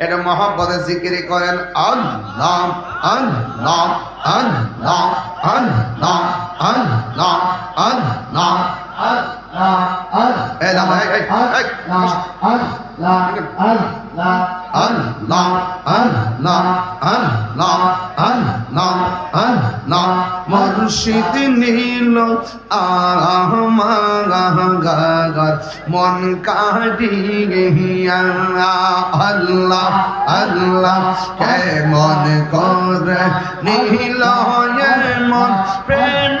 এটা মহব্বতে জিকিরি করেন আল্লাহ আল্লাহ আল্লাহ আল্লাহ আল্লাহ আল্লাহ আল্লাহ মুর্শিদ নীল আহ মাগার মন কাহিয়া আল্লাহ আল্লাহ কেমন করে নীল মন প্রেম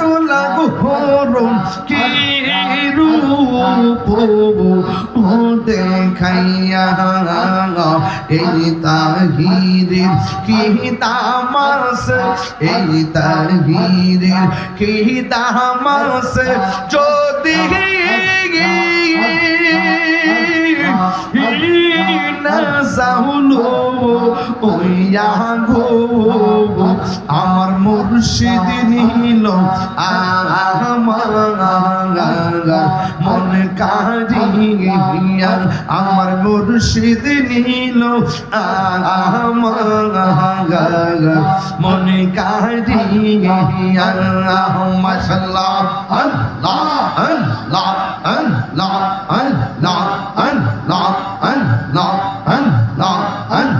করো লাগু হরম কি রূপ দেখাইয়া এই তাহিরের কি তামাস এই তাহিরের কি তামাস যদি না সাহুলো ওইয়া গো, আমার মুর্শিদ নীল আমার মন কারিয়া আমার মুর্শিদ নীল আমার মন কারিয়া মাশাল্লাহ আল্লাহ আল্লাহ আল্লাহ আল্লাহ আল্লাহ আল্লাহ আল্লাহ আল্লাহ